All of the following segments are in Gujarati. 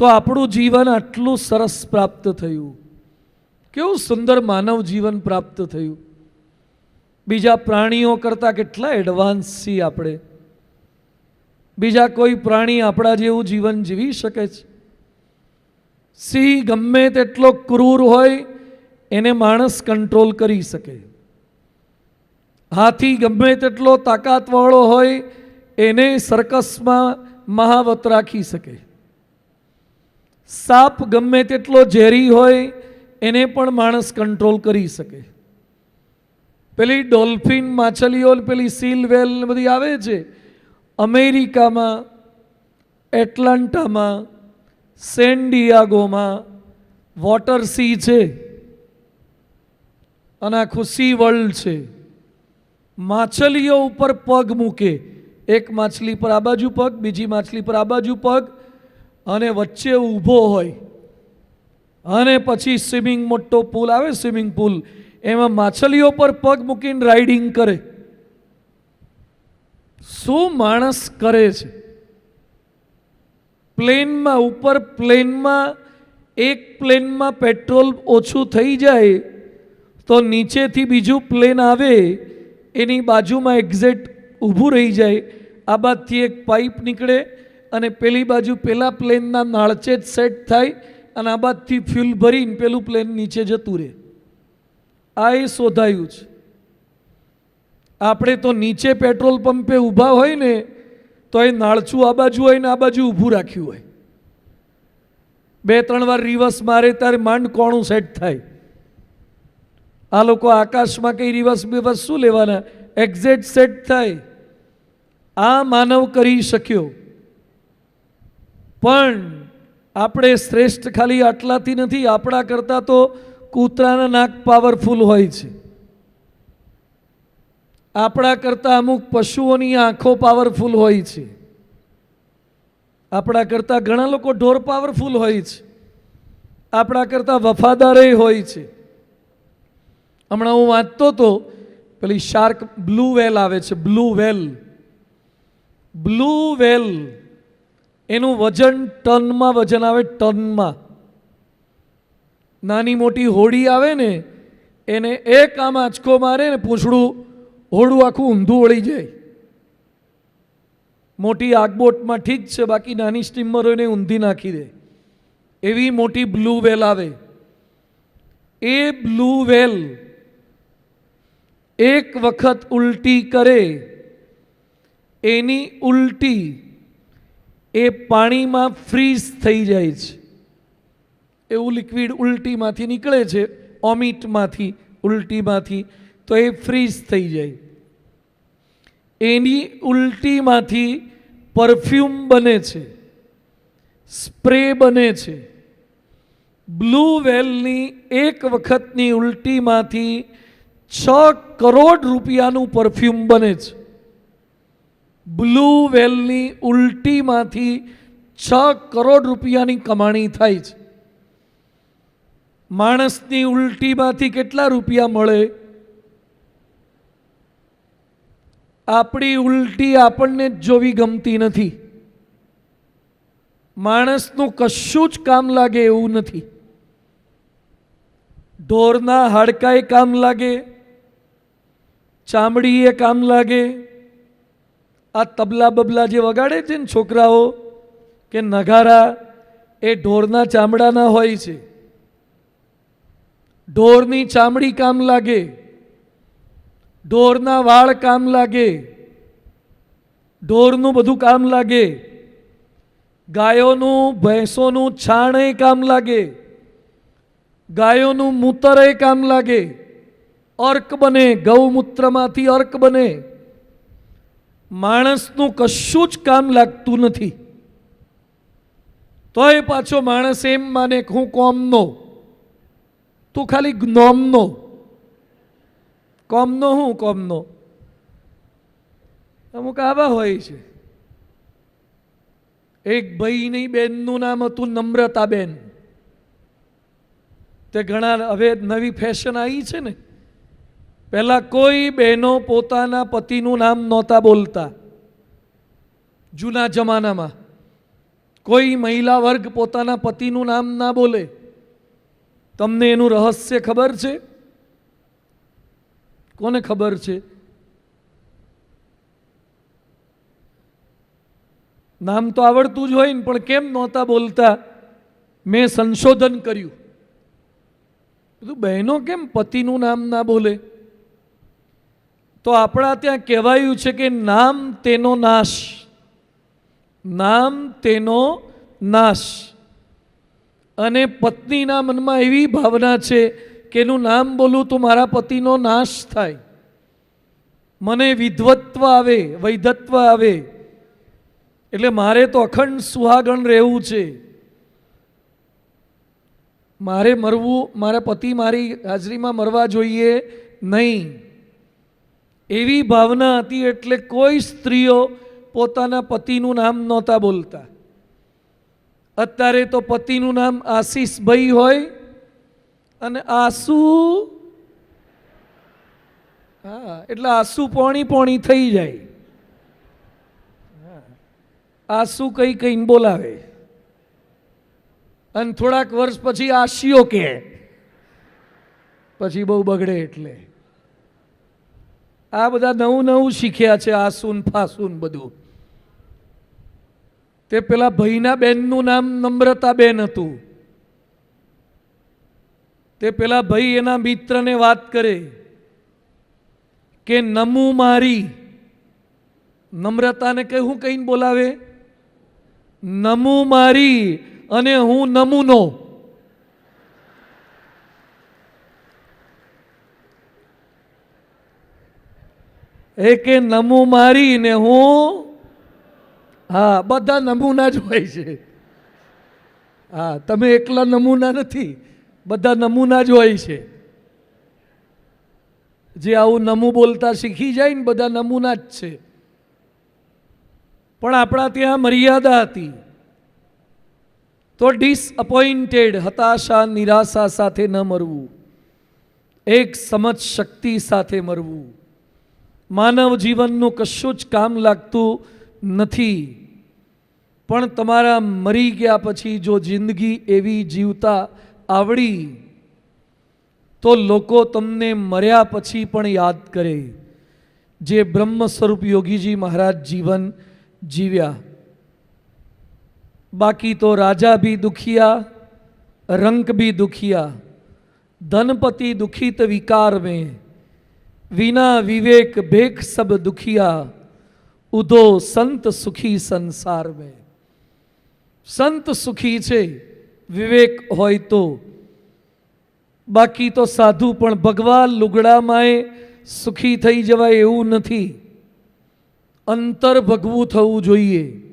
તો આપણું જીવન આટલું સરસ પ્રાપ્ત થયું. કેવું સુંદર માનવ જીવન પ્રાપ્ત થયું. બીજા પ્રાણીઓ કરતાં કેટલા એડવાન્સ છીએ આપણે. બીજા કોઈ પ્રાણી આપણા જેવું જીવન જીવી શકે છે. સિંહ ગમે તેટલો ક્રૂર હોય, એને માણસ કંટ્રોલ કરી શકે. હાથી ગમે તેટલો તાકાતવાળો હોય, એને સર્કસમાં મહાવત રાખી શકે. સાપ ગમે તેટલો ઝેરી હોય, એને પણ માણસ કંટ્રોલ કરી શકે. પેલી ડોલ્ફિન માછલીઓ, પેલી સીલ વેલ બધી આવે છે, અમેરિકામાં, એટલાન્ટામાં સેન્ડિયાગોમાં વોટર સી છે. અને આખું સી વર્લ્ડ છે. માછલીઓ ઉપર પગ મૂકે. એક માછલી પર આ બાજુ પગ, બીજી માછલી પર આ બાજુ પગ અને વચ્ચે ઊભો હોય. અને પછી સ્વિમિંગ મોટો પુલ આવે, સ્વિમિંગ પુલ. એમાં માછલીઓ પર પગ મૂકીને રાઇડિંગ કરે. શું માણસ કરે છે? પ્લેનમાં, ઉપર પ્લેનમાં, એક પ્લેનમાં પેટ્રોલ ઓછું થઈ જાય, તો નીચેથી બીજું પ્લેન આવે, એની બાજુમાં એક્ઝેક્ટ ઊભું રહી જાય. આ બાદથી એક પાઇપ નીકળે અને પેલી બાજુ પેલા પ્લેનના નાળચે જ સેટ થાય અને આ બાદથી ફ્યુલ ભરીને પેલું પ્લેન નીચે જતું રહે. આ એ શોધાયું છે. આપણે તો નીચે પેટ્રોલ પંપે ઊભા હોય ને, તો એ નાળચું આ બાજુ હોય ને આ બાજુ ઊભું રાખ્યું હોય. બે, ત્રણ વાર રિવર્સ મારે ત્યારે માંડ કોણું સેટ થાય. આ લોકો આકાશમાં કંઈ રિવર્સ બિવર્સ શું લેવાના? એક્ઝેક્ટ સેટ થાય. આ માનવ કરી શક્યો. પણ આપણે શ્રેષ્ઠ ખાલી આટલાથી નથી, આપણા કરતાં તો કૂતરાના નાક પાવરફુલ હોય છે. આપણા કરતાં અમુક પશુઓની આંખો પાવરફુલ હોય છે. આપણા કરતાં ઘણા લોકો ઢોર પાવરફુલ હોય છે. આપણા કરતાં વફાદારે હોય છે. હમણાં હું વાંચતો તો પેલી શાર્ક બ્લુ વેલ આવે છે બ્લુ વેલ બ્લુ વેલ એનું વજન ટનમાં, વજન આવે ટનમાં. નાની મોટી હોડી આવે ને, એને એક આમ આંચકો મારે ને પૂંછડું, હોડું આખું ઊંધું વળી જાય. મોટી આગબોટમાં ઠીક છે, બાકી નાની સ્ટીમરોને ઊંધી નાખી દે. એવી મોટી બ્લુ વેલ આવે. એ બ્લુ વેલ એક વખત ઉલટી કરે, એની ઉલટી એ પાણીમાં ફ્રીઝ થઈ જાય છે. એવું લિક્વિડ ઉલટીમાંથી નીકળે છે ઓમિટમાંથી ઉલટીમાંથી, તો એ ફ્રીઝ થઈ જાય. એની ઉલટીમાંથી પરફ્યુમ બને છે સ્પ્રે બને છે. બ્લુ વેલની એક વખતની ઉલટીમાંથી છ કરોડ રૂપિયાનું પરફ્યુમ બને છે. બ્લુ વેલની ઉલટીમાંથી છ કરોડ રૂપિયાની કમાણી થાય છે. માણસની ઉલટીમાંથી કેટલા રૂપિયા મળે? આપણી ઉલટી આપણને જ જોવી ગમતી નથી. માણસનું કશું જ કામ લાગે એવું નથી. ઢોરના હાડકાએ કામ લાગે, ચામડીએ કામ લાગે આ તબલા બબલા જે વગાડે છે ને છોકરાઓ, કે નગારા, એ ઢોરના ચામડાના હોય છે. ઢોરની ચામડી કામ લાગે, ઢોરના વાળ કામ લાગે, ઢોરનું બધું કામ લાગે, ગાયોનું, ભેંસોનું છાણે કામ લાગે, ગાયોનું મૂતરે કામ લાગે, અર્ક બને, ગૌમૂત્રમાંથી અર્ક બને. માણસનું કશું જ કામ લાગતું નથી. તોય પાછો માણસ એમ માને હું કોમનો. તું ખાલી જ્ઞોમનો કોમનો હું કોમનો? અમુક આવા હોય છે. એક ભાઈની બેનનું નામ હતું નમ્રતાબેન. તે ઘણા હવે નવી ફેશન આવી છે ને. પહેલાં કોઈ બહેનો પોતાના પતિનું નામ નહોતા બોલતા. જૂના જમાનામાં કોઈ મહિલા વર્ગ પોતાના પતિનું નામ ના બોલે. તમને એનું રહસ્ય ખબર છે? કોને ખબર છે? નામ તો આવડતું જ હોય ને, પણ કેમ નહોતા બોલતા? મેં સંશોધન કર્યું. બધું બહેનો કેમ પતિનું નામ ના બોલે? તો આપણા ત્યાં કહેવાયું છે કે નામ તેનો નાશ. નામ તેનો નાશ. અને પત્નીના મનમાં એવી ભાવના છે કે એનું નામ બોલું તો મારા પતિનો નાશ થાય. મને વિધવત્વ આવે, વૈધત્વ આવે. એટલે મારે તો અખંડ સુહાગણ રહેવું છે. મારે મરવું, મારા પતિ મારી હાજરીમાં મરવા જોઈએ નહીં. એવી ભાવના હતી એટલે કોઈ સ્ત્રીઓ પોતાના પતિનું નામ નહોતા બોલતા. અત્યારે તો પતિનું નામ આશીષભાઈ હોય અને આસુ હા, એટલે આસુ પોણી પોણી થઈ જાય. આસુ કઈ કઈને બોલાવે. અને થોડાક વર્ષ પછી આશીઓ કે પછી બહુ બગડે એટલે. આ બધા નવું નવું શીખ્યા છે આસુન ફાસુન બધું. તે પેલા ભાઈના બેનનું નામ નમ્રતાબેન હતું. તે પેલા ભાઈ એના મિત્રને વાત કરે કે, નમુ મારી. નમ્રતાને કઈ હું કહીને બોલાવે? નમુ મારી અને હું નમૂનો. એ નમું મારીને હું? હા, બધા નમૂના જ હોય છે. હા, તમે એકલા નમૂના નથી, બધા નમૂના જ હોય છે. જે આવું નમું બોલતા શીખી જાય ને, બધા નમૂના જ છે. પણ આપણા ત્યાં મર્યાદા હતી. તો ડિસઅપોઇન્ટેડ હતાશા, નિરાશા સાથે ન મરવું. એક સમજ શક્તિ સાથે મરવું. માનવ જીવનનું કશું જ કામ લાગતું નથી. પણ તમારા મરી ગયા પછી જો જિંદગી એવી જીવતા આવડી, તો લોકો તમને મર્યા પછી પણ યાદ કરે. જે બ્રહ્મ સ્વરૂપ યોગીજી મહારાજ જીવન જીવ્યા. બાકી તો રાજા બી દુખિયા, રંક બી દુખિયા, ધનપતિ દુખિત વિકાર में વિના વિવેક ભેખ સબ દુખિયા, ઉધો સંત સુખી સંસાર में સંત સુખી છે, વિવેક હોય તો. બાકી તો સાધુ પણ ભગવાન લુગડામાંય સુખી થઈ જવાય એવું નથી. અંતર ભગવું થવું જોઈએ.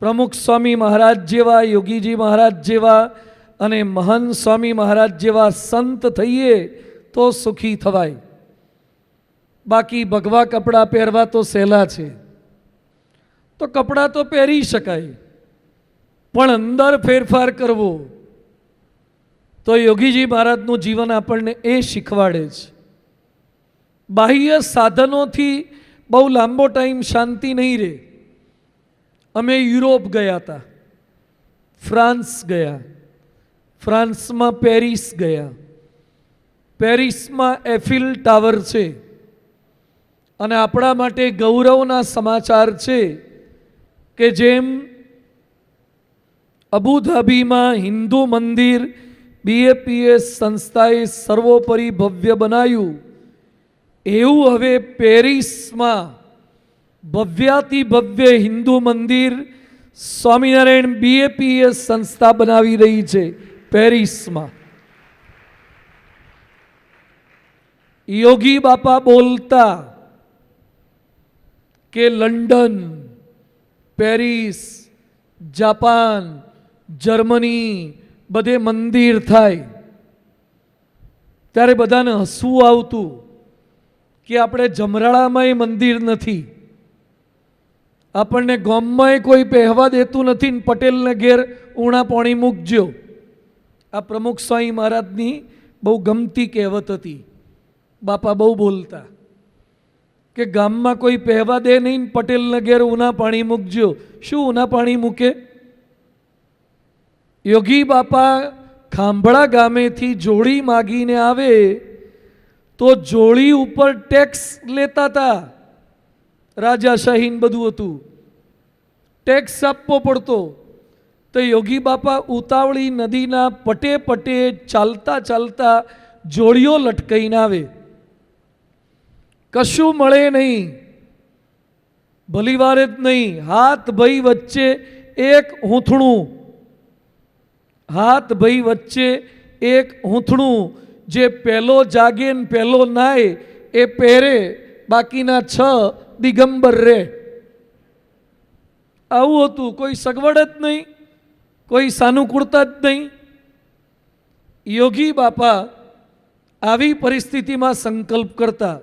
પ્રમુખ સ્વામી મહારાજ જેવા, યોગીજી મહારાજ જેવા અને મહાન સ્વામી મહારાજ જેવા સંત થઈએ તો સુખી થવાય. બાકી ભગવા કપડાં પહેરવા તો સહેલા છે. તો કપડાં તો પહેરી શકાય. પણ અંદર ફેરફાર કરવો, તો યોગીજી મહારાજનું જીવન આપણને એ શીખવાડે છે. બાહ્ય સાધનોથી બહુ લાંબો ટાઈમ શાંતિ નહીં રહે. અમે યુરોપ ગયા હતા ફ્રાન્સ ગયા, ફ્રાન્સમાં પેરિસ ગયા. પેરિસમાં એફિલ ટાવર છે. અને આપણા માટે ગૌરવના સમાચાર છે કે જેમ અબુધાબીમાં હિન્દુ મંદિર બીએપીએસ સંસ્થાએ સર્વોપરી ભવ્ય બનાવ્યું એવું હવે પેરિસમાં ભવ્યાતિ ભવ્ય હિન્દુ મંદિર સ્વામિનારાયણ બીએપીએસ સંસ્થા બનાવી રહી છે પેરિસમાં. યોગી બાપા બોલતા કે લંડન, પેરિસ, જાપાન, જર્મની બધે મંદિર થાય. ત્યારે બધાને હસવું આવતું કે આપણે જમરાળામાંય મંદિર નથી. આપણને ગામમાંય કોઈ પહેવા દેતું નથી ને પટેલને ઘેર ઉણા પોણી મૂકજો. આ પ્રમુખ સ્વામી મહારાજની બહુ ગમતી કહેવત હતી. બાપા બહુ બોલતા. કે ગામમાં કોઈ પહેવા દે નહીં પટેલને ઘેર ઉના પાણી મૂકજો. શું ઉના પાણી મૂકે? યોગી બાપા ખાંભળા ગામેથી જોડી માગીને આવે તો જોડી ઉપર ટેક્સ લેતા હતા રાજાશાહીન બધું હતું. ટેક્સ આપવો પડતો. તો યોગી બાપા ઉતાવળી નદીના પટે પટે ચાલતા ચાલતા જોડીઓ લટકાઈને આવે. કશું મળે નહીં. ભલીવારે જ નહીં. હાથ ભાઈ વચ્ચે એક હૂંથણું હાથ ભાઈ વચ્ચે એક હૂંથણું જે પહેલો જાગે ને પહેલો નાય, એ પહેરે. બાકીના છ દિગંબર રે. આવું હતું. કોઈ સગવડ જ નહીં. કોઈ સાનુકૂળતા જ નહીં. યોગી બાપા આવી પરિસ્થિતિમાં સંકલ્પ કરતા.